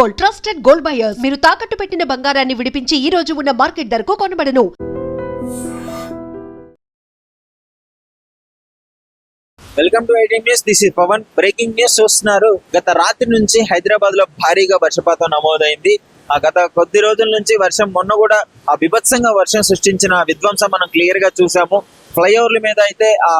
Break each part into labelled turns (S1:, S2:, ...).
S1: Gold trusted gold buyers. మీరు తాకట్టు పెట్టిన బంగారాన్ని విడిపించి ఈ రోజు ఉన్న మార్కెట్ ధరకు కొనబడను.
S2: Welcome to IT news. This is Pavan. Breaking news చూస్తున్నారు. గత రాత్రి నుంచి హైదరాబాద్లో భారీగా వర్షపాతం నమోదైంది. ఆ గత కొద్ది రోజుల నుంచి వర్షం మొన్న కూడా ఆ బిభత్సంగా వర్షం సృష్టించిన విధ్వంసం మనం క్లియర్గా చూసాము ఫ్లైఓవర్ల మీద అయితే ఆ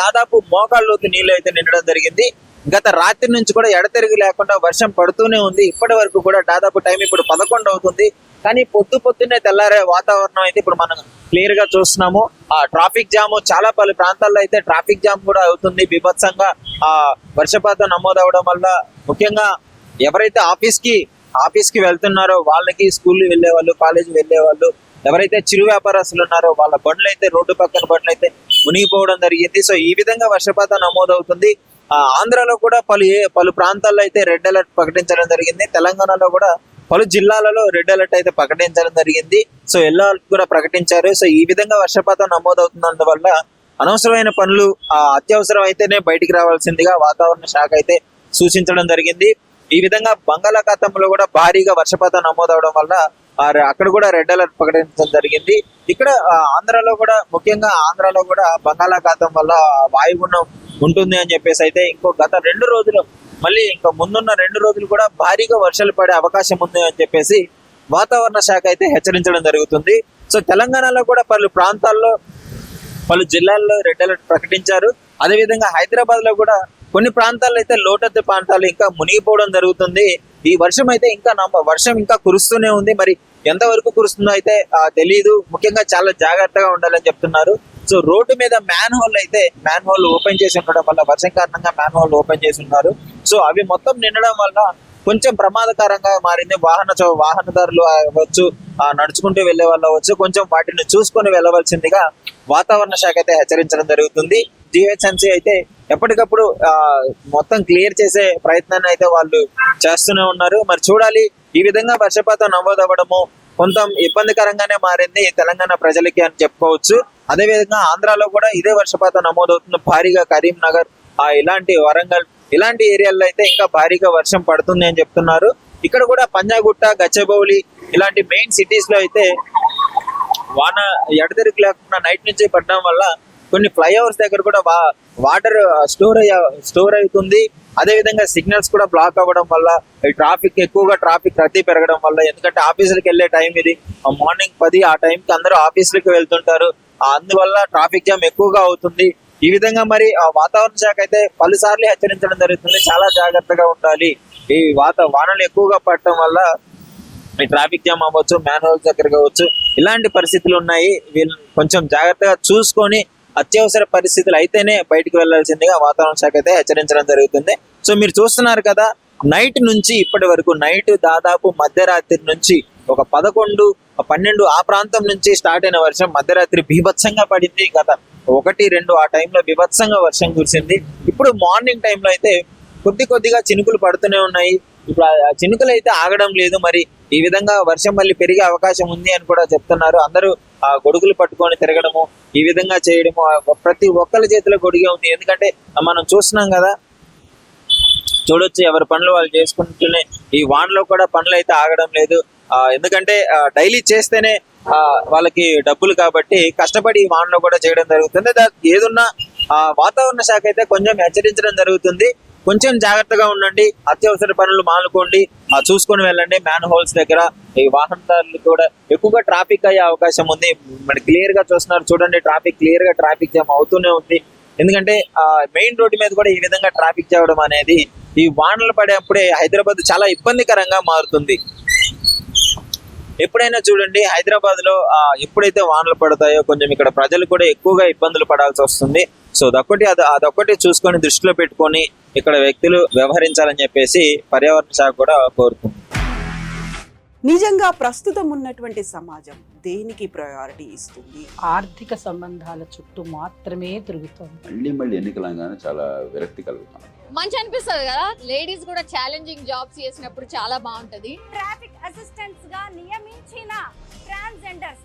S2: దాదాపు మోకాళ్ళలోకి నీళ్ళు అయితే నిండడం జరిగింది. గత రాత్రి నుంచి కూడా ఎడతెరిగి లేకుండా వర్షం పడుతూనే ఉంది. ఇప్పటి వరకు కూడా దాదాపు టైం ఇప్పుడు పదకొండు అవుతుంది. కానీ పొద్దు పొద్దున్నే తెల్లారే వాతావరణం అయితే ఇప్పుడు మనం క్లియర్గా చూస్తున్నాము. ఆ ట్రాఫిక్ జామ్ చాలా పలు ప్రాంతాల్లో అయితే ట్రాఫిక్ జామ్ కూడా అవుతుంది. బీభత్సంగా ఆ వర్షపాతం నమోదవడం వల్ల ముఖ్యంగా ఎవరైతే ఆఫీస్కి ఆఫీస్కి వెళ్తున్నారో వాళ్ళకి స్కూల్ వెళ్ళే వాళ్ళు కాలేజ్ వెళ్ళే వాళ్ళు ఎవరైతే చిరు వ్యాపారస్తులు ఉన్నారో వాళ్ళ బండ్లు అయితే రోడ్డు పక్కన బండ్లు అయితే మునిగిపోవడం జరిగింది. సో ఈ విధంగా వర్షపాతం నమోదవుతుంది. ఆంధ్రాలో కూడా పలు ఏ- పలు ప్రాంతాల్లో అయితే రెడ్ అలర్ట్ ప్రకటించడం జరిగింది. తెలంగాణలో కూడా పలు జిల్లాలలో రెడ్ అలర్ట్ అయితే ప్రకటించడం జరిగింది. సో ఎల్లో అలర్ట్ కూడా ప్రకటించారు. సో ఈ విధంగా వర్షపాతం నమోదవుతున్నందువల్ల అనవసరమైన పనులు అత్యవసరం అయితేనే బయటికి రావాల్సిందిగా వాతావరణ శాఖ అయితే సూచించడం జరిగింది. ఈ విధంగా బంగాళాఖాతంలో కూడా భారీగా వర్షపాతం నమోదవడం వల్ల అక్కడ కూడా రెడ్ అలర్ట్ ప్రకటించడం జరిగింది. ఇక్కడ ఆంధ్రాలో కూడా ముఖ్యంగా ఆంధ్రాలో కూడా బంగాళాఖాతం వల్ల వాయుగుణం ఉంటుంది అని చెప్పేసి అయితే ఇంకో గత రెండు రోజులు మళ్ళీ ఇంకా ముందున్న రెండు రోజులు కూడా భారీగా వర్షాలు పడే అవకాశం ఉంది అని చెప్పేసి వాతావరణ శాఖ అయితే హెచ్చరించడం జరుగుతుంది. సో తెలంగాణలో కూడా పలు ప్రాంతాల్లో పలు జిల్లాల్లో రెడ్ అలర్ట్ ప్రకటించారు. అదేవిధంగా హైదరాబాద్లో కూడా కొన్ని ప్రాంతాల్లో అయితే లోటత్తు ప్రాంతాలు ఇంకా మునిగిపోవడం జరుగుతుంది. ఈ వర్షం అయితే ఇంకా నమ్మ వర్షం ఇంకా కురుస్తూనే ఉంది. మరి ఎంతవరకు కురుస్తుందో అయితే తెలియదు ముఖ్యంగా చాలా జాగ్రత్తగా ఉండాలని చెప్తున్నారు. సో రోడ్డు మీద మ్యాన్ హోల్ అయితే మ్యాన్ హోల్ ఓపెన్ చేసి ఉండడం వల్ల వర్షం కారణంగా మ్యాన్ హోల్ ఓపెన్ చేసి ఉన్నారు. సో అవి మొత్తం నిండడం వల్ల కొంచెం ప్రమాదకరంగా మారింది. వాహన వాహనదారులు అవ్వచ్చు నడుచుకుంటూ వెళ్ళే వాళ్ళు అవ్వచ్చు కొంచెం వాటిని చూసుకొని వెళ్ళవలసిందిగా వాతావరణ శాఖ అయితే హెచ్చరించడం జరుగుతుంది. జిహెచ్ఎంసీ అయితే ఎప్పటికప్పుడు మొత్తం క్లియర్ చేసే ప్రయత్నాన్ని అయితే వాళ్ళు చేస్తూనే ఉన్నారు. మరి చూడాలి ఈ విధంగా వర్షపాతం నమోదవ్వడము కొంత ఇబ్బందికరంగానే మారింది తెలంగాణ ప్రజలకి అని చెప్పుకోవచ్చు. అదే విధంగా ఆంధ్రాలో కూడా ఇదే వర్షపాతం నమోదవుతుంది. భారీగా కరీంనగర్ ఆ ఇలాంటి వరంగల్ ఇలాంటి ఏరియాల్లో అయితే ఇంకా భారీగా వర్షం పడుతుంది అని చెప్తున్నారు. ఇక్కడ కూడా పంజాగుట్ట గచ్చబౌలి ఇలాంటి మెయిన్ సిటీస్లో అయితే వాన ఎడతెరికి లేకుండా నైట్ నుంచి పడడం వల్ల కొన్ని ఫ్లైఓవర్స్ దగ్గర కూడా వాటర్ స్టోర్ అయ్యే స్టోర్ అవుతుంది. అదే విధంగా సిగ్నల్స్ కూడా బ్లాక్ అవ్వడం వల్ల ఈ ట్రాఫిక్ ఎక్కువగా ట్రాఫిక్ రద్దీ పెరగడం వల్ల ఎందుకంటే ఆఫీసులకు వెళ్ళే టైం ఇది. మార్నింగ్ పది ఆ టైంకి అందరూ ఆఫీసులకు వెళ్తుంటారు. అందువల్ల ట్రాఫిక్ జామ్ ఎక్కువగా అవుతుంది. ఈ విధంగా మరి ఆ వాతావరణ శాఖ అయితే పలుసార్లు హెచ్చరించడం జరుగుతుంది. చాలా జాగ్రత్తగా ఉండాలి. ఈ వాత వానలు ఎక్కువగా పడటం వల్ల ఈ ట్రాఫిక్ జామ్ అవ్వచ్చు మ్యాన్ హోల్స్ దగ్గర కావచ్చు ఇలాంటి పరిస్థితులు ఉన్నాయి. వీళ్ళు కొంచెం జాగ్రత్తగా చూసుకొని అత్యవసర పరిస్థితులు అయితేనే బయటికి వెళ్ళాల్సిందిగా వాతావరణ శాఖ అయితే హెచ్చరించడం జరుగుతుంది. సో మీరు చూస్తున్నారు కదా నైట్ నుంచి ఇప్పటి వరకు నైట్ దాదాపు మధ్యరాత్రి నుంచి ఒక పదకొండు పన్నెండు ఆ ప్రాంతం నుంచి స్టార్ట్ అయిన వర్షం మధ్యరాత్రి బీభత్సంగా పడింది. గత ఒకటి రెండు ఆ టైంలో బీభత్సంగా వర్షం కురిసింది. ఇప్పుడు మార్నింగ్ టైంలో అయితే కొద్ది కొద్దిగా చినుకులు పడుతూనే ఉన్నాయి. ఇప్పుడు ఆ చినుకులు అయితే ఆగడం లేదు. మరి ఈ విధంగా వర్షం మళ్ళీ పెరిగే అవకాశం ఉంది అని కూడా చెప్తున్నారు. అందరూ ఆ గొడుగులు పట్టుకొని తిరగడము ఈ విధంగా చేయడము ప్రతి ఒక్కరి చేతిలో గొడుగే ఉంది. ఎందుకంటే మనం చూస్తున్నాం కదా చూడొచ్చు ఎవరి పనులు వాళ్ళు చేసుకుంటూనే ఈ వానలో కూడా పనులు అయితే ఆగడం లేదు. ఆ, ఎందుకంటే డైలీ చేస్తేనే ఆ, వాళ్ళకి డబ్బులు కాబట్టి కష్టపడి ఈ వానలో కూడా చేయడం జరుగుతుంది. ఏదున్నా ఆ, వాతావరణ శాఖ అయితే కొంచెం హెచ్చరించడం జరుగుతుంది. కొంచెం జాగ్రత్తగా ఉండండి. అత్యవసర పనులు మానుకోండి. చూసుకొని వెళ్ళండి. మ్యాన్ హోల్స్ దగ్గర ఈ వాహనదారులు కూడా ఎక్కువగా ట్రాఫిక్ అయ్యే అవకాశం ఉంది. మరి క్లియర్గా చూస్తున్నారు చూడండి. ట్రాఫిక్ క్లియర్గా ట్రాఫిక్ జామ్ అవుతూనే ఉంది. ఎందుకంటే మెయిన్ రోడ్డు మీద కూడా ఈ విధంగా ట్రాఫిక్ చేయడం అనేది ఈ వానలు పడేప్పుడే హైదరాబాద్ చాలా ఇబ్బందికరంగా మారుతుంది. ఎప్పుడైనా చూడండి హైదరాబాద్లో ఎప్పుడైతే వానలు పడతాయో కొంచెం ఇక్కడ ప్రజలు కూడా ఎక్కువగా ఇబ్బందులు పడాల్సి వస్తుంది. సో అదొకటి అది అదొకటి చూసుకొని దృష్టిలో పెట్టుకొని ఇక్కడ వ్యక్తులు వ్యవహరించాలని చెప్పేసి పర్యావరణ శాఖ కూడా కోరుతుంది
S3: నిజంగా ప్రస్తుతం ఉన్నటువంటి సమాజం దేనికి ప్రయారిటీ ఇస్తుంది?
S4: ఆర్థిక సంబంధాల చుట్టూ మాత్రమే తిరుగుతోంది.
S5: మళ్ళీ మళ్ళీ ఎన్నికలు అనగానే చాలా విరక్తి కలుగుతాం
S6: మంచి అనిపిస్తుంది కదా? లేడీస్ కూడా ఛాలెంజింగ్ జాబ్స్ చేసినప్పుడు చాలా బాగుంటది.
S7: ట్రాఫిక్ అసిస్టెంట్స్గా నియమించిన ట్రాన్స్జెండర్స్